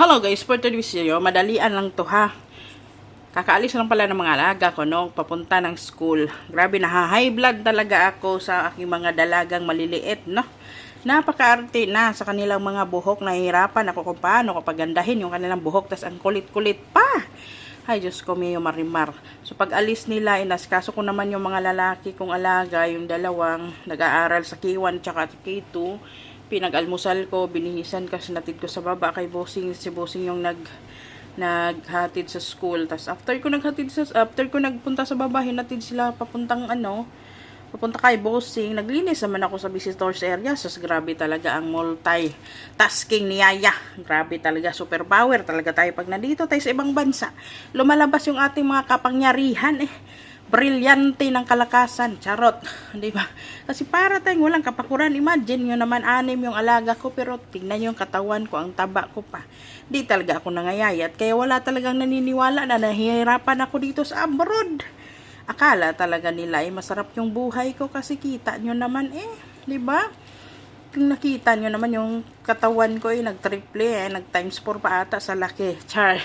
Hello guys, for today's video, madalian lang to ha. Kakaalis lang pala ng mga alaga ko no, papunta ng school. Grabe na high blood talaga ako sa aking mga dalagang maliliit no. Napakaarte na sa kanilang mga buhok, nahihirapan ako kung paano ko pagandahin yung kanilang buhok, tas ang kulit-kulit pa. Ay, Diyos ko, Mio Marimar. So, pag alis nila, inaskaso ko naman yung mga lalaki kong alaga, yung dalawang nag-aaral sa K1 tsaka K2. Pinag-almusal ko, binihisan kasi natid ko sa baba kay Bossing. Si Bossing yung nag naghatid sa school. Tapos after ko naghatid sa after ko nagpunta sa baba, hinatid sila papuntang ano, papunta kay Bossing. Naglinis naman ako sa visitors area. Sus, grabe talaga ang multi-tasking ni Yaya. Grabe talaga, super power talaga tayo pag nandito tayo sa ibang bansa. Lumalabas yung ating mga kapangyarihan eh. Brilyante ng kalakasan. Charot. Di ba? Kasi para tayong walang kapakuran. Imagine yun naman anim yung alaga ko. Pero tingnan yung katawan ko. Ang taba ko pa. Di talaga ako nangayayat. Kaya wala talagang naniniwala na nahihirapan ako dito sa abroad. Akala talaga nila ay masarap yung buhay ko kasi kita nyo naman eh. Di ba? Kung nakita nyo naman yung katawan ko ay nag-triple eh. Nag-times 4 pa ata sa laki. Char.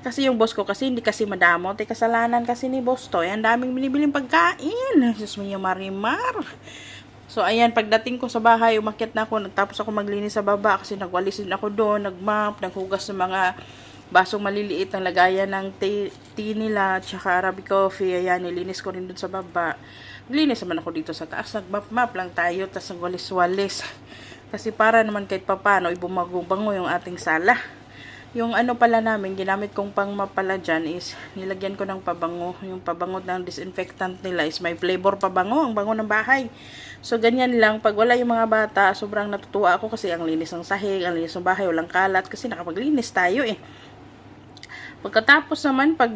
Kasi yung boss ko kasi hindi kasi madamot. Eh, kasalanan kasi ni boss to. Eh, ang daming binibiling pagkain. Jesus mo marimar. So, ayan, pagdating ko sa bahay, umakyat na ako. Tapos ako maglinis sa baba kasi nagwalis din ako doon. Nagmap, naghugas ng mga basong maliliit ng lagayan ng tea, tea nila. Tsaka Arabic coffee. Ayan, nilinis ko rin doon sa baba. Naglinis naman ako dito sa taas. Nagmap-map lang tayo. Tapos nagwalis-walis. Kasi para naman kahit papano, ibumago-bango yung ating sala. Yung ano pala namin, ginamit kong pang mapala dyan is, nilagyan ko ng pabango. Yung pabango ng disinfectant nila is may flavor pabango, ang bango ng bahay. So, ganyan lang. Pag wala yung mga bata, sobrang natutuwa ako kasi ang linis ng sahig, ang linis ng bahay, walang kalat. Kasi nakapaglinis tayo eh. Pagkatapos naman, pag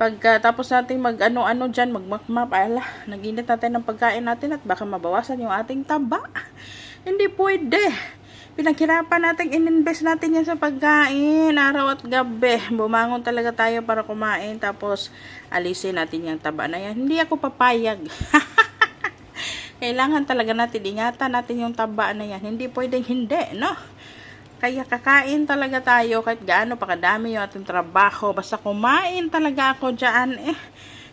pagkatapos natin mag ano-ano dyan, magmakmap, ala, naginit natin ng pagkain natin at baka mabawasan yung ating taba. Hindi pwede pinaghirapan natin, ininvest natin yan sa pagkain, araw at gabi. Bumangon talaga tayo para kumain, tapos alisin natin yung taba na yan. Hindi ako papayag. Kailangan talaga natin, ingatan natin yung taba na yan. Hindi pwedeng hindi, no? Kaya kakain talaga tayo kahit gaano pa kadami yung ating trabaho. Basta kumain talaga ako dyan. Eh,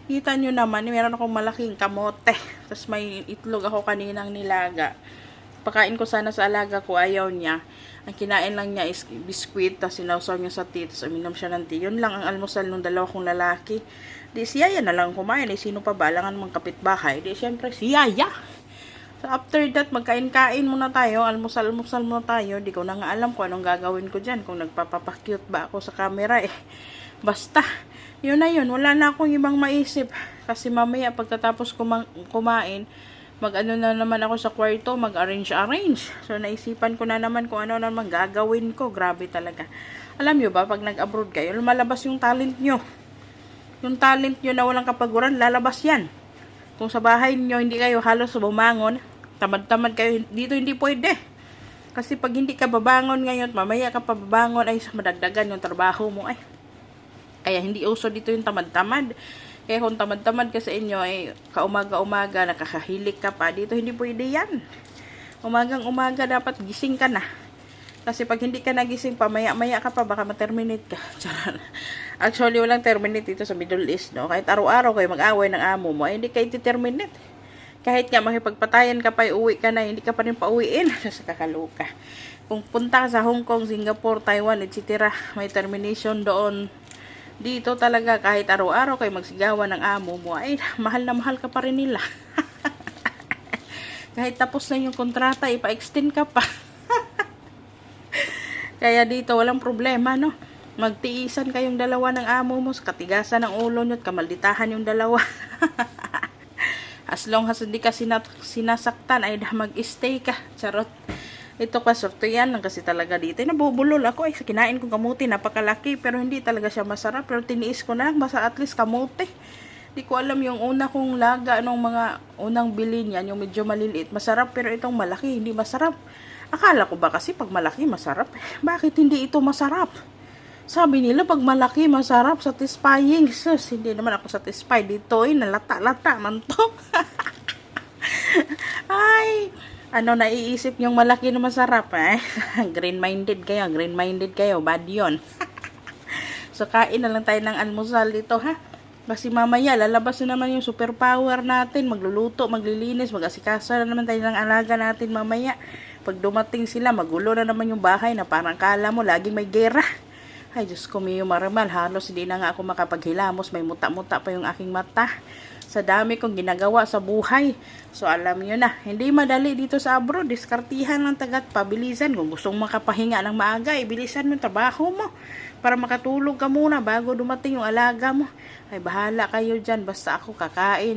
kita nyo naman, meron akong malaking kamote. Tapos may itlog ako kaninang nilaga pakain ko sana sa alaga ko, ayaw niya. Ang kinain lang niya is biskwit, tapos sinawsaw niya sa tea, tapos uminom siya ng tea. Yun lang ang almusal ng dalawa kong lalaki. Di si Yaya na lang kumain, eh, sino pa ba? Alangan mga kapitbahay. Di syempre si Yaya. So after that, magkain-kain muna tayo, almusal-almusal muna tayo. Di ko na nga alam kung anong gagawin ko dyan, kung nagpapapakyut ba ako sa camera eh. Basta, yun na yun, wala na akong ibang maisip. Kasi mamaya pagkatapos kuma- kumain, mag-ano na naman ako sa kwarto, mag-arrange-arrange. So, naisipan ko na naman kung ano naman gagawin ko. Grabe talaga. Alam nyo ba, pag nag-abroad kayo, lumalabas yung talent nyo. Yung talent nyo na walang kapaguran, lalabas yan. Kung sa bahay nyo, hindi kayo halos bumangon, tamad-tamad kayo, dito hindi pwede. Kasi pag hindi ka babangon ngayon, mamaya ka pa babangon, ay madagdagan yung trabaho mo. Ay, kaya hindi uso dito yung tamad-tamad. Kaya kung tamad-tamad ka sa inyo, ay kaumaga-umaga, nakakahilik ka pa. Dito hindi pwede yan. Umagang-umaga dapat gising ka na. Kasi pag hindi ka nagising pa, maya-maya ka pa, baka ma-terminate ka. Actually, walang terminate dito sa Middle East, no? Kahit araw-araw kayo mag-away ng amo mo, ay hindi kayo terminate Kahit nga makipagpatayan ka pa, uwi ka na, hindi ka pa rin pauwiin. sa kakaluka. Kung punta ka sa Hong Kong, Singapore, Taiwan, etc., may termination doon dito talaga kahit araw-araw kayo magsigawan ng amo mo, ay mahal na mahal ka pa rin nila. kahit tapos na yung kontrata, ipa-extend ka pa. Kaya dito walang problema, no? Magtiisan kayong dalawa ng amo mo, katigasan ng ulo nyo at kamalditahan yung dalawa. as long as hindi ka sinasaktan, ay mag-stay ka. Charot. Ito pa, sorte yan lang kasi talaga dito. Nabubulol ako. Sa kinain kong kamuti, napakalaki. Pero hindi talaga siya masarap. Pero tiniis ko na lang. Basta at least kamuti. Hindi ko alam yung una kong laga nung mga unang bilin yan. Yung medyo maliliit. Masarap. Pero itong malaki, hindi masarap. Akala ko ba kasi pag malaki, masarap? Bakit hindi ito masarap? Sabi nila, pag malaki, masarap, satisfying. Sus, hindi naman ako satisfied. Dito, eh, nalata-lata man to. Ay, ano naiisip yung malaki na masarap eh. green-minded kayo, green-minded kayo, bad yun. so kain na lang tayo ng almusal dito ha. Kasi mamaya lalabas na naman yung superpower natin, magluluto, maglilinis, mag-asikasa na naman tayo ng alaga natin mamaya. Pag dumating sila, magulo na naman yung bahay na parang kala mo laging may gera. Ay, Diyos ko, Mio Marmal, halos hindi na nga ako makapaghilamos. May muta-muta pa yung aking mata. Sa dami kong ginagawa sa buhay. So, alam nyo na, hindi madali dito sa abroad. Diskartihan lang tagat pabilisan. Kung gustong makapahinga ng maaga, ibilisan mo yung trabaho mo. Para makatulog ka muna bago dumating yung alaga mo. Ay, bahala kayo dyan. Basta ako kakain.